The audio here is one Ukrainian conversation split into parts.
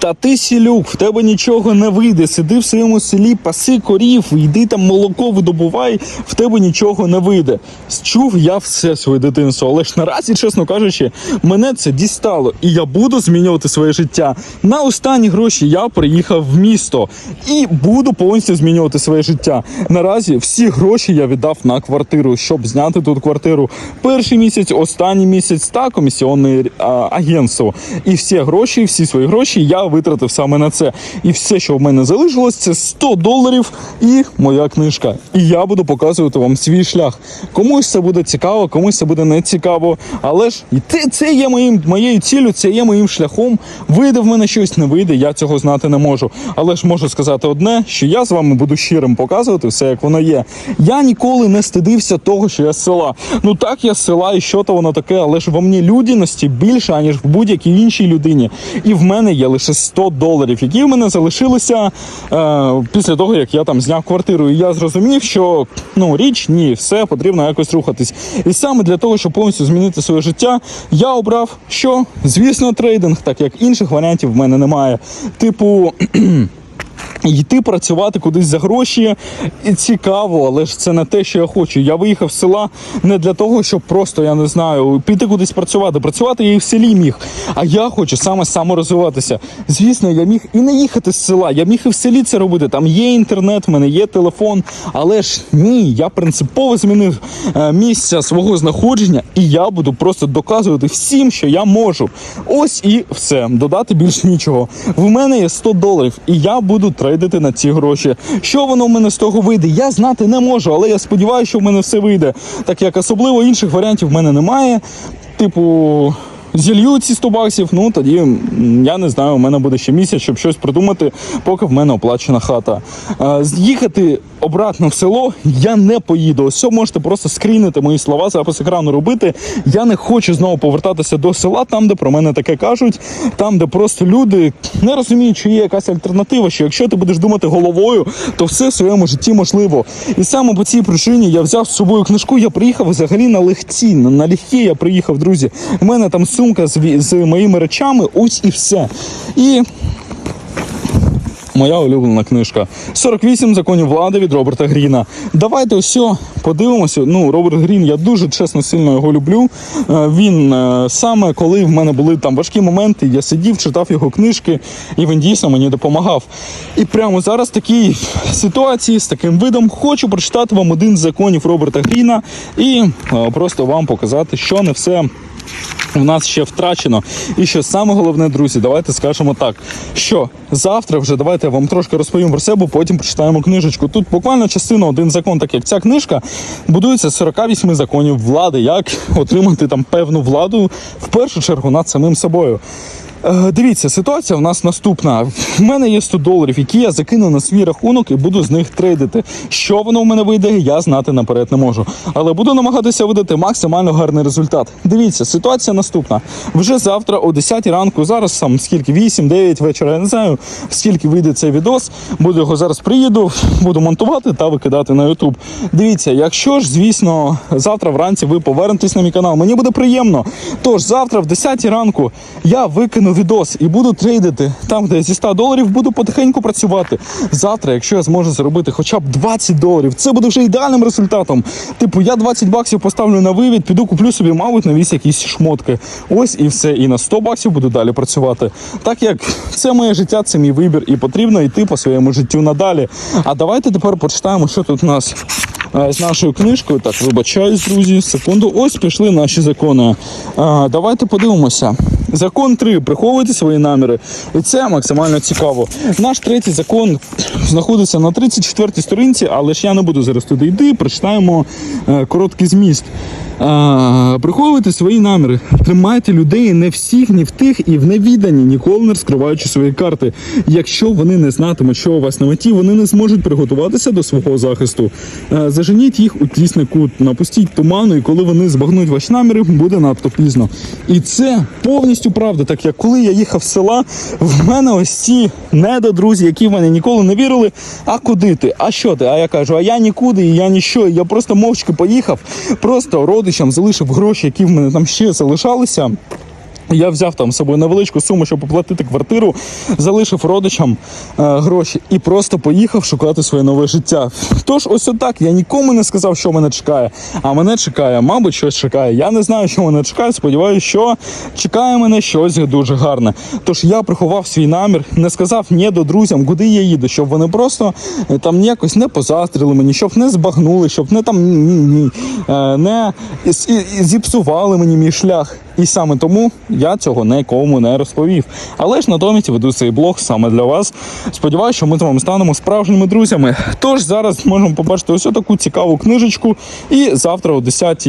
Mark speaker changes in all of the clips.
Speaker 1: Та ти сілюк, в тебе нічого не вийде. Сиди в своєму селі, паси корів, йди там молоко видобувай, в тебе нічого не вийде. Чув я все своє дитинство, але ж наразі, чесно кажучи, мене це дістало, і я буду змінювати своє життя. На останні гроші я приїхав в місто і буду повністю змінювати своє життя. Наразі всі гроші я віддав на квартиру, щоб зняти тут квартиру. Перший місяць, останній місяць та комісіонне агентство. І всі гроші, всі свої гроші я витратив саме на це. І все, що в мене залишилось, це 100 доларів і моя книжка. І я буду показувати вам свій шлях. Комусь це буде цікаво, комусь це буде не цікаво. Але ж це є моїм моєю ціллю, це є моїм шляхом. Вийде в мене щось, не вийде, я цього знати не можу. Але ж можу сказати одне, що я з вами буду щирим показувати все, як воно є. Я ніколи не стидився того, що я з села. Ну так, я з села, і що то воно таке, але ж во мені людяності більше, аніж в будь-якій іншій людині. І в мене є лише 100 доларів, які в мене залишилися е, після того, як я там зняв квартиру. І я зрозумів, що ну річ ні, все потрібно якось рухатись. І саме для того, щоб повністю змінити своє життя, я обрав що? Звісно, трейдинг, так як інших варіантів в мене немає. Типу. Йти працювати кудись за гроші і цікаво, але ж це не те, що я хочу. Я виїхав з села не для того, щоб просто я не знаю піти кудись працювати. Працювати я і в селі міг. А я хочу саме саморозвиватися. Звісно, я міг і не їхати з села. Я міг і в селі це робити. Там є інтернет, в мене є телефон. Але ж ні, я принципово змінив е, місця свого знаходження, і я буду просто доказувати всім, що я можу. Ось і все. Додати більш нічого. В мене є 100 доларів, і я буду трейдити на ці гроші. Що воно в мене з того вийде? Я знати не можу, але я сподіваюся, що в мене все вийде. Так як особливо інших варіантів в мене немає. Типу. Зілью ці 100 баксів, ну тоді я не знаю, у мене буде ще місяць, щоб щось придумати, поки в мене оплачена хата. Е, З'їхати обратно в село я не поїду. Ось можете просто скрінити мої слова, запис екрану робити. Я не хочу знову повертатися до села, там, де про мене таке кажуть, там, де просто люди не розуміють, що є якась альтернатива. Що якщо ти будеш думати головою, то все в своєму житті можливо. І саме по цій причині я взяв з собою книжку. Я приїхав взагалі на легці, на легкі я приїхав, друзі. У мене там сумка з, з моїми речами, ось і все. І Моя улюблена книжка 48 законів влади від Роберта Гріна. Давайте ось подивимося. Ну, Роберт Грін, я дуже чесно сильно його люблю. Е, Він е, саме коли в мене були там важкі моменти, я сидів, читав його книжки, і він дійсно мені допомагав. І прямо зараз в такій ситуації з таким видом хочу прочитати вам один з законів Роберта Гріна і е, просто вам показати, що не все у нас ще втрачено. І що саме головне, друзі, давайте скажемо так, що завтра вже давайте я вам трошки розповім про себе, потім прочитаємо книжечку. Тут буквально частина один закон, так як ця книжка будується з 48 законів влади, як отримати там певну владу в першу чергу над самим собою. Е, Дивіться, ситуація в нас наступна. В мене є 100 доларів, які я закину на свій рахунок і буду з них трейдити. Що воно в мене вийде, я знати наперед не можу. Але буду намагатися видати максимально гарний результат. Дивіться, ситуація наступна. Вже завтра о 10 ранку, зараз сам скільки 8-9 вечора, я не знаю, скільки вийде цей відос. Буду його зараз приїду, буду монтувати та викидати на YouTube. Дивіться, якщо ж, звісно, завтра вранці ви повернетесь на мій канал, мені буде приємно. Тож завтра в 10 ранку я викину відос і буду трейдити там, де зі 100 доларів буду потихеньку працювати. Завтра, якщо я зможу заробити хоча б 20 доларів, це буде вже ідеальним результатом. Типу, я 20 баксів поставлю на вивід, піду куплю собі, мабуть, новісь якісь шмотки. Ось і все. І на 100 баксів буду далі працювати. Так як це моє життя, це мій вибір, і потрібно йти по своєму життю надалі. А давайте тепер почитаємо, що тут у нас е, з нашою книжкою. Так, вибачаюсь, друзі, секунду. Ось пішли наші закони. Е, Давайте подивимося. Закон 3. Приховуйте свої наміри. І це максимально цікаво. Наш третій закон знаходиться на 34-й сторінці, але ж я не буду зараз туди йти. Прочитаємо е, короткий зміст. Е, приховуйте свої наміри. Тримайте людей не всіх, ні в тих і в невіданні, ніколи не розкриваючи свої карти. Якщо вони не знатимуть, що у вас на меті, вони не зможуть приготуватися до свого захисту. Е, Заженіть їх у тісний кут, напустіть туману, і коли вони збагнуть ваші наміри, буде надто пізно. І це повністю правда. Так як коли я їхав з села, в мене ось ці недодрузі, які в мене ніколи не вірили. А куди ти? А що ти? А я кажу, а я нікуди, і я ніщо. Я просто мовчки поїхав, просто родичам залишив гроші, які в мене там ще залишалися. Я взяв там з собою невеличку суму, щоб оплатити квартиру, залишив родичам е, гроші і просто поїхав шукати своє нове життя. Тож, ось отак. Я нікому не сказав, що мене чекає. А мене чекає, мабуть, щось чекає. Я не знаю, що мене чекає. Сподіваюся, що чекає мене щось дуже гарне. Тож я приховав свій намір, не сказав ні до друзям, куди я їду, щоб вони просто е, там якось не позастріли мені, щоб не збагнули, щоб не там е, не зіпсували мені мій шлях. І саме тому я цього нікому не розповів. Але ж натомість веду цей блог саме для вас. Сподіваюся, що ми з вами станемо справжніми друзями. Тож зараз можемо побачити ось таку цікаву книжечку. І завтра о 10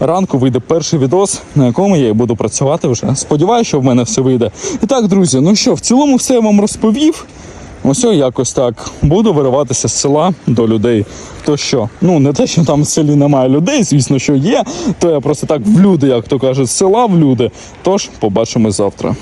Speaker 1: ранку вийде перший відос, на якому я і буду працювати вже. Сподіваюся, що в мене все вийде. І так, друзі, ну що, в цілому все я вам розповів. Ось якось так. Буду вириватися з села до людей. То що? Ну, не те, що там в селі немає людей, звісно, що є. То я просто так в люди, як то кажуть, з села в люди. Тож побачимо завтра.